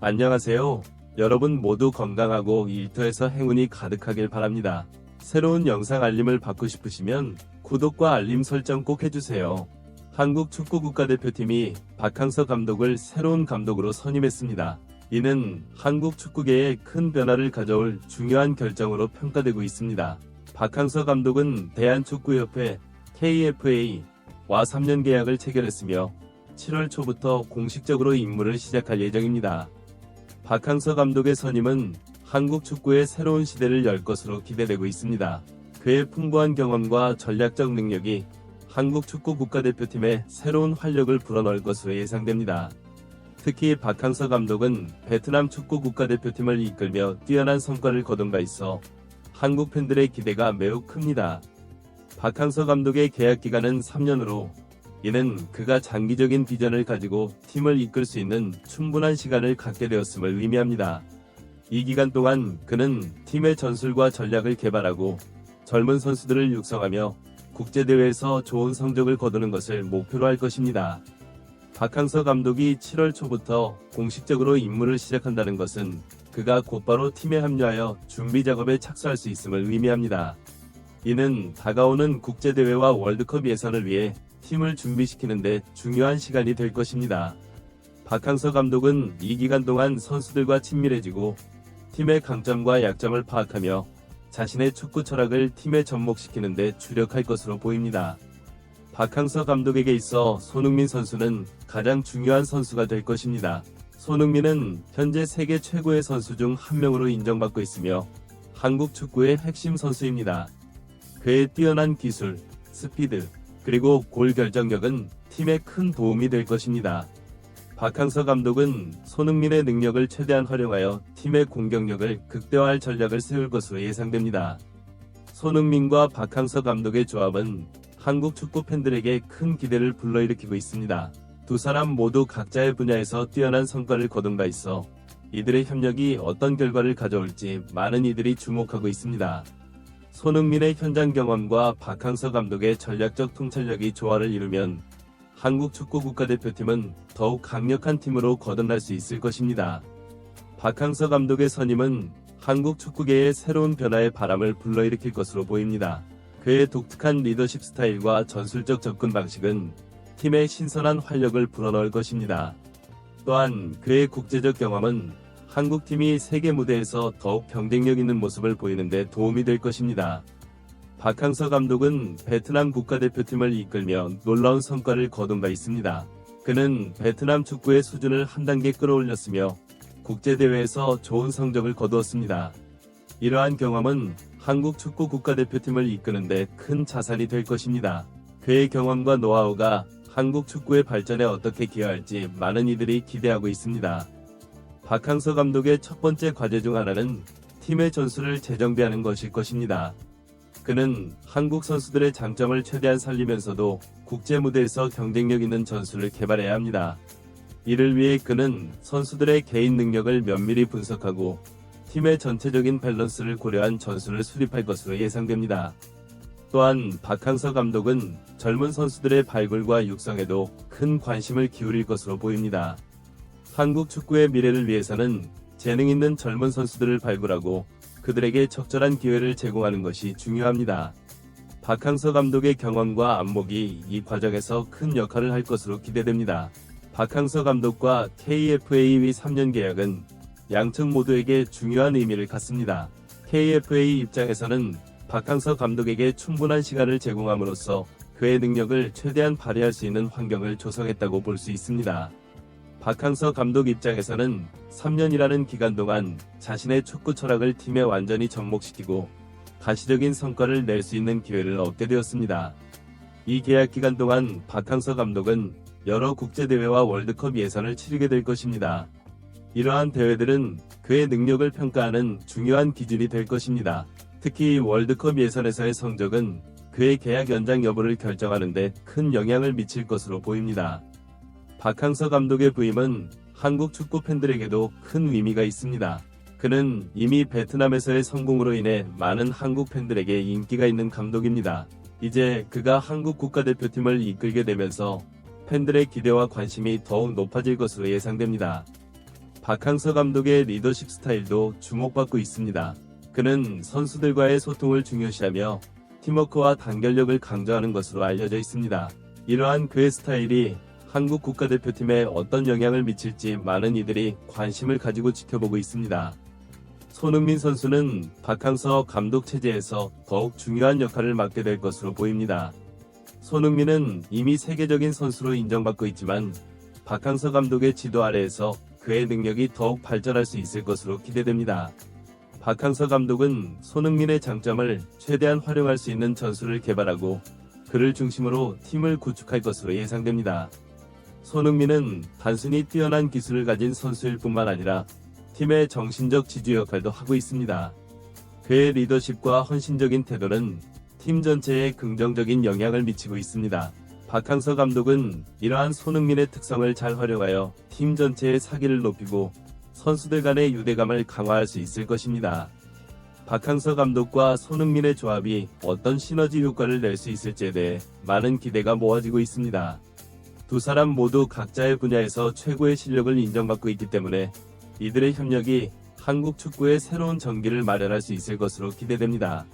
안녕하세요. 여러분 모두 건강하고 일터에서 행운이 가득하길 바랍니다. 새로운 영상 알림을 받고 싶으시면 구독과 알림 설정 꼭 해주세요. 한국 축구 국가대표팀이 박항서 감독을 새로운 감독으로 선임했습니다. 이는 한국 축구계에 큰 변화를 가져올 중요한 결정으로 평가되고 있습니다. 박항서 감독은 대한축구협회 KFA와 3년 계약을 체결했으며 7월 초부터 공식적으로 임무를 시작할 예정입니다. 박항서 감독의 선임은 한국 축구의 새로운 시대를 열 것으로 기대되고 있습니다. 그의 풍부한 경험과 전략적 능력이 한국 축구 국가대표팀에 새로운 활력을 불어넣을 것으로 예상됩니다. 특히 박항서 감독은 베트남 축구 국가대표팀을 이끌며 뛰어난 성과를 거둔 바 있어 한국 팬들의 기대가 매우 큽니다. 박항서 감독의 계약 기간은 3년으로 이는 그가 장기적인 비전을 가지고 팀을 이끌 수 있는 충분한 시간을 갖게 되었음을 의미합니다. 이 기간 동안 그는 팀의 전술과 전략을 개발하고 젊은 선수들을 육성하며 국제대회에서 좋은 성적을 거두는 것을 목표로 할 것입니다. 박항서 감독이 7월 초부터 공식적으로 임무를 시작한다는 것은 그가 곧바로 팀에 합류하여 준비 작업에 착수할 수 있음을 의미합니다. 이는 다가오는 국제대회와 월드컵 예선을 위해 팀을 준비시키는데 중요한 시간이 될 것입니다. 박항서 감독은 이 기간 동안 선수들과 친밀해지고 팀의 강점과 약점을 파악하며 자신의 축구 철학을 팀에 접목시키는데 주력할 것으로 보입니다. 박항서 감독에게 있어 손흥민 선수는 가장 중요한 선수가 될 것입니다. 손흥민은 현재 세계 최고의 선수 중 한 명으로 인정받고 있으며 한국 축구의 핵심 선수입니다. 그의 뛰어난 기술, 스피드, 그리고 골 결정력은 팀에 큰 도움이 될 것입니다. 박항서 감독은 손흥민의 능력을 최대한 활용하여 팀의 공격력을 극대화할 전략을 세울 것으로 예상됩니다. 손흥민과 박항서 감독의 조합은 한국 축구 팬들에게 큰 기대를 불러일으키고 있습니다. 두 사람 모두 각자의 분야에서 뛰어난 성과를 거둔 바 있어 이들의 협력이 어떤 결과를 가져올지 많은 이들이 주목하고 있습니다. 손흥민의 현장 경험과 박항서 감독의 전략적 통찰력이 조화를 이루면 한국 축구 국가대표팀은 더욱 강력한 팀으로 거듭날 수 있을 것입니다. 박항서 감독의 선임은 한국 축구계의 새로운 변화의 바람을 불러일으킬 것으로 보입니다. 그의 독특한 리더십 스타일과 전술적 접근 방식은 팀의 신선한 활력을 불어넣을 것입니다. 또한 그의 국제적 경험은 한국 팀이 세계 무대에서 더욱 경쟁력 있는 모습을 보이는데 도움이 될 것입니다. 박항서 감독은 베트남 국가대표팀을 이끌며 놀라운 성과를 거둔 바 있습니다. 그는 베트남 축구의 수준을 한 단계 끌어올렸으며 국제대회에서 좋은 성적을 거두었습니다. 이러한 경험은 한국 축구 국가대표팀을 이끄는데 큰 자산이 될 것입니다. 그의 경험과 노하우가 한국 축구의 발전에 어떻게 기여할지 많은 이들이 기대하고 있습니다. 박항서 감독의 첫 번째 과제 중 하나는 팀의 전술을 재정비하는 것일 것입니다. 그는 한국 선수들의 장점을 최대한 살리면서도 국제 무대에서 경쟁력 있는 전술을 개발해야 합니다. 이를 위해 그는 선수들의 개인 능력을 면밀히 분석하고 팀의 전체적인 밸런스를 고려한 전술을 수립할 것으로 예상됩니다. 또한 박항서 감독은 젊은 선수들의 발굴과 육성에도 큰 관심을 기울일 것으로 보입니다. 한국 축구의 미래를 위해서는 재능 있는 젊은 선수들을 발굴하고 그들에게 적절한 기회를 제공하는 것이 중요합니다. 박항서 감독의 경험과 안목이 이 과정에서 큰 역할을 할 것으로 기대됩니다. 박항서 감독과 KFA의 3년 계약은 양측 모두에게 중요한 의미를 갖습니다. KFA 입장에서는 박항서 감독에게 충분한 시간을 제공함으로써 그의 능력을 최대한 발휘할 수 있는 환경을 조성했다고 볼 수 있습니다. 박항서 감독 입장에서는 3년이라는 기간 동안 자신의 축구 철학을 팀에 완전히 접목시키고 가시적인 성과를 낼 수 있는 기회를 얻게 되었습니다. 이 계약 기간 동안 박항서 감독은 여러 국제대회와 월드컵 예선을 치르게 될 것입니다. 이러한 대회들은 그의 능력을 평가하는 중요한 기준이 될 것입니다. 특히 월드컵 예선에서의 성적은 그의 계약 연장 여부를 결정하는데 큰 영향을 미칠 것으로 보입니다. 박항서 감독의 부임은 한국 축구 팬들에게도 큰 의미가 있습니다. 그는 이미 베트남에서의 성공으로 인해 많은 한국 팬들에게 인기가 있는 감독입니다. 이제 그가 한국 국가대표팀을 이끌게 되면서 팬들의 기대와 관심이 더욱 높아질 것으로 예상됩니다. 박항서 감독의 리더십 스타일도 주목받고 있습니다. 그는 선수들과의 소통을 중요시하며 팀워크와 단결력을 강조하는 것으로 알려져 있습니다. 이러한 그의 스타일이 한국 국가대표팀에 어떤 영향을 미칠지 많은 이들이 관심을 가지고 지켜보고 있습니다. 손흥민 선수는 박항서 감독 체제에서 더욱 중요한 역할을 맡게 될 것으로 보입니다. 손흥민은 이미 세계적인 선수로 인정받고 있지만 박항서 감독의 지도 아래에서 그의 능력이 더욱 발전할 수 있을 것으로 기대됩니다. 박항서 감독은 손흥민의 장점을 최대한 활용할 수 있는 전술을 개발하고 그를 중심으로 팀을 구축할 것으로 예상됩니다. 손흥민은 단순히 뛰어난 기술을 가진 선수일 뿐만 아니라 팀의 정신적 지주 역할도 하고 있습니다. 그의 리더십과 헌신적인 태도는 팀 전체에 긍정적인 영향을 미치고 있습니다. 박항서 감독은 이러한 손흥민의 특성을 잘 활용하여 팀 전체의 사기를 높이고 선수들 간의 유대감을 강화할 수 있을 것입니다. 박항서 감독과 손흥민의 조합이 어떤 시너지 효과를 낼 수 있을지에 대해 많은 기대가 모아지고 있습니다. 두 사람 모두 각자의 분야에서 최고의 실력을 인정받고 있기 때문에 이들의 협력이 한국 축구의 새로운 전기를 마련할 수 있을 것으로 기대됩니다.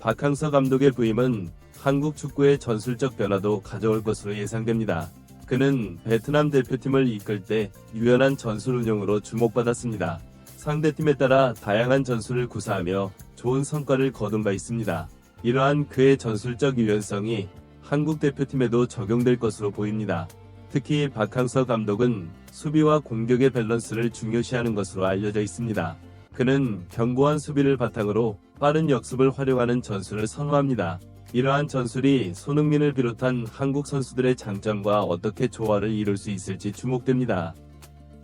박항서 감독의 부임은 한국 축구의 전술적 변화도 가져올 것으로 예상됩니다. 그는 베트남 대표팀을 이끌 때 유연한 전술 운영으로 주목받았습니다. 상대팀에 따라 다양한 전술을 구사하며 좋은 성과를 거둔 바 있습니다. 이러한 그의 전술적 유연성이 한국 대표팀에도 적용될 것으로 보입니다. 특히 박항서 감독은 수비와 공격의 밸런스를 중요시하는 것으로 알려져 있습니다. 그는 견고한 수비를 바탕으로 빠른 역습을 활용하는 전술을 선호합니다. 이러한 전술이 손흥민을 비롯한 한국 선수들의 장점과 어떻게 조화를 이룰 수 있을지 주목됩니다.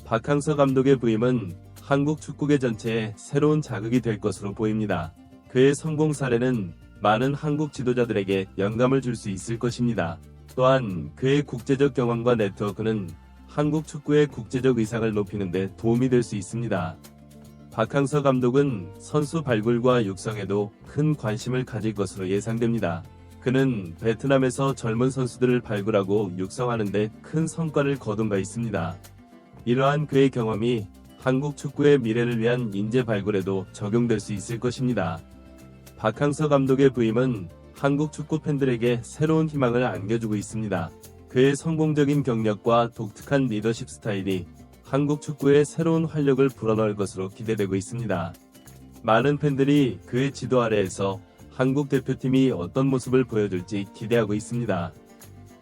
박항서 감독의 부임은 한국 축구계 전체에 새로운 자극이 될 것으로 보입니다. 그의 성공 사례는 많은 한국 지도자들에게 영감을 줄 수 있을 것입니다. 또한 그의 국제적 경험과 네트워크는 한국 축구의 국제적 의상을 높이는 데 도움이 될 수 있습니다. 박항서 감독은 선수 발굴과 육성에도 큰 관심을 가질 것으로 예상됩니다. 그는 베트남에서 젊은 선수들을 발굴하고 육성하는 데 큰 성과를 거둔 바 있습니다. 이러한 그의 경험이 한국 축구의 미래를 위한 인재 발굴에도 적용될 수 있을 것입니다. 박항서 감독의 부임은 한국 축구 팬들에게 새로운 희망을 안겨주고 있습니다. 그의 성공적인 경력과 독특한 리더십 스타일이 한국 축구에 새로운 활력을 불어넣을 것으로 기대되고 있습니다. 많은 팬들이 그의 지도 아래에서 한국 대표팀이 어떤 모습을 보여줄지 기대하고 있습니다.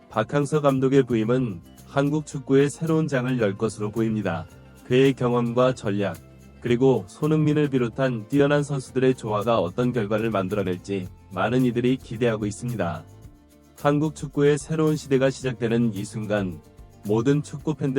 박항서 감독의 부임은 한국 축구의 새로운 장을 열 것으로 보입니다. 그의 경험과 전략, 그리고 손흥민을 비롯한 뛰어난 선수들의 조화가 어떤 결과를 만들어낼지 많은 이들이 기대하고 있습니다. 한국 축구의 새로운 시대가 시작되는 이 순간 모든 축구 팬들